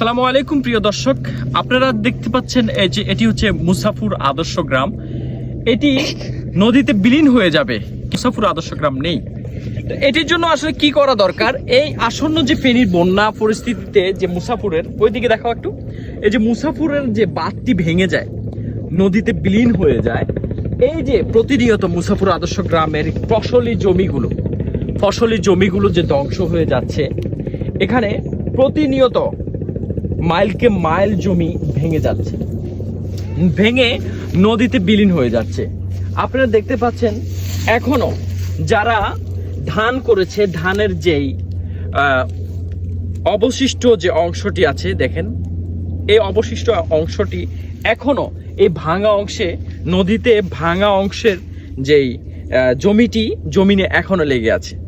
সালামু আলাইকুম, প্রিয় দর্শক। আপনারা দেখতে পাচ্ছেন এই যে এটি হচ্ছে মুসাফুর আদর্শ গ্রাম। এটি নদীতে বিলীন হয়ে যাবে। মুসাফুর আদর্শ গ্রাম নেই। এটির জন্য আসলে কি করা দরকার? এই আসন্ন যে ফেনীর বন্যা পরিস্থিতিতে যে মুসাফুরের, ওইদিকে দেখাও একটু। এই যে মুসাফুরের যে বাঁধটি ভেঙে যায়, নদীতে বিলীন হয়ে যায়, এই যে প্রতিনিয়ত মুসাফুর আদর্শ গ্রামের ফসলি জমিগুলো ফসলি জমিগুলো যে ধ্বংস হয়ে যাচ্ছে, এখানে প্রতিনিয়ত মাইলকে মাইল জমি ভেঙে যাচ্ছে। ভেঙে নদীতে বিলীন হয়ে যাচ্ছে। আপনারা দেখতে পাচ্ছেন, এখনও যারা ধান করেছে, ধানের যেই অবশিষ্ট যে অংশটি আছে, দেখেন, এই অবশিষ্ট অংশটি এখনও এই ভাঙা অংশে, নদীতে ভাঙা অংশের যেই জমিটি, জমিনে এখনও লেগে আছে।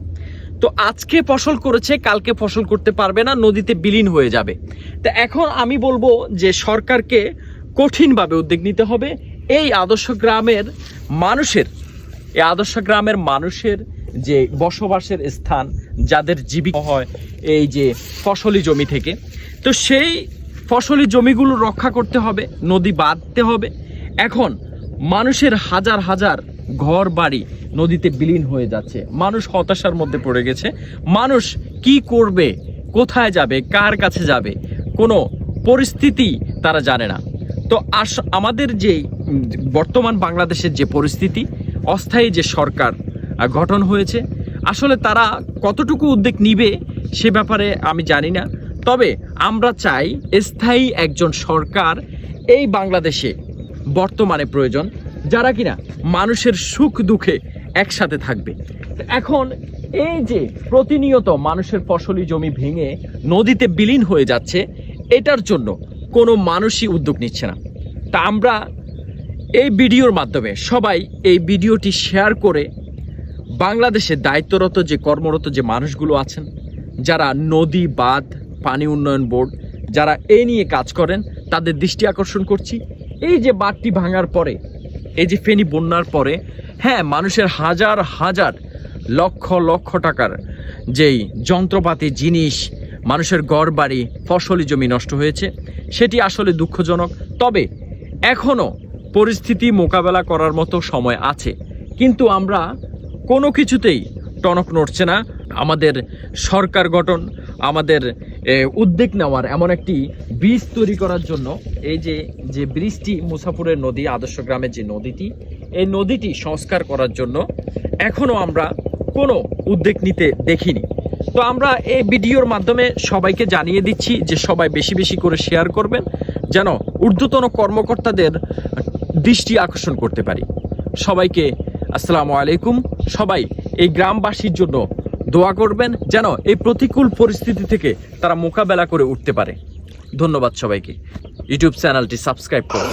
তো আজকে ফসল করেছে, কালকে ফসল করতে পারবে না, নদীতে বিলীন হয়ে যাবে। তো এখন আমি বলব যে সরকারকে কঠিনভাবে উদ্যোগ নিতে হবে। এই আদর্শ গ্রামের মানুষের, এই আদর্শ গ্রামের মানুষের যে বসবাসের স্থান, যাদের জীবিকা হয় এই যে ফসলি জমি থেকে, তো সেই ফসলি জমিগুলো রক্ষা করতে হবে, নদী বাঁধতে হবে। এখন মানুষের হাজার হাজার ঘর বাড়ি নদীতে বিলীন হয়ে যাচ্ছে। মানুষ হতাশার মধ্যে পড়ে গেছে। মানুষ কি করবে? কোথায় যাবে? কার কাছে যাবে? কোনো পরিস্থিতি তারা জানে না। তো আস আমাদের যে বর্তমান বাংলাদেশের যে পরিস্থিতি, অস্থায়ী যে সরকার গঠন হয়েছে, আসলে তারা কতটুকু উদ্যোগ নিবে সে ব্যাপারে আমি জানি না। তবে আমরা চাই স্থায়ী একজন সরকার এই বাংলাদেশে বর্তমানে প্রয়োজন। যারা কিনা মানুষের সুখ দুঃখে একসাথে থাকবে। এখন এই যে প্রতিনিয়ত মানুষের ফসলি জমি ভেঙে নদীতে বিলীন হয়ে যাচ্ছে, এটার জন্য কোনো মানুষই উদ্যোগ নিচ্ছে না। তা আমরা এই ভিডিওর মাধ্যমে সবাই এই ভিডিওটি শেয়ার করে বাংলাদেশে দায়িত্বরত যে কর্মরত যে মানুষগুলো আছেন, যারা নদী বাঁধ, পানি উন্নয়ন বোর্ড, যারা এই নিয়ে কাজ করেন, তাদের দৃষ্টি আকর্ষণ করছি। এই যে বাঁধটি ভাঙার পরে এই যে ফেনী বন্যার পরে হ্যাঁ মানুষের হাজার হাজার লক্ষ লক্ষ টাকার যেই যন্ত্রপাতি, জিনিস, মানুষের ঘর বাড়ি ফসলি জমি নষ্ট হয়েছে, সেটি আসলে দুঃখজনক। তবে এখনও পরিস্থিতি মোকাবেলা করার মতো সময় আছে। কিন্তু আমরা কোনো কিছুতেই টনক নড়ছে না। আমাদের সরকার গঠন আমাদের উদ্যোগ নেওয়ার এমন একটি ব্রিজ তৈরি করার জন্য এই যে যে ব্রিজটি মুসাফুরের নদী, আদর্শ গ্রামের যে নদীটি, এই নদীটি সংস্কার করার জন্য এখনও আমরা কোনো উদ্যোগ নিতে দেখিনি। তো আমরা এই ভিডিওর মাধ্যমে সবাইকে জানিয়ে দিচ্ছি যে সবাই বেশি বেশি করে শেয়ার করবেন, যেন ঊর্ধ্বতন কর্মকর্তাদের দৃষ্টি আকর্ষণ করতে পারি। সবাইকে আসসালামু আলাইকুম। সবাই এই গ্রামবাসীর জন্য দোয়া করবেন যেন এই প্রতিকূল পরিস্থিতি থেকে তারা মোকাবেলা করে উঠতে পারে। ধন্যবাদ সবাইকে। ইউটিউব চ্যানেলটি সাবস্ক্রাইব করুন।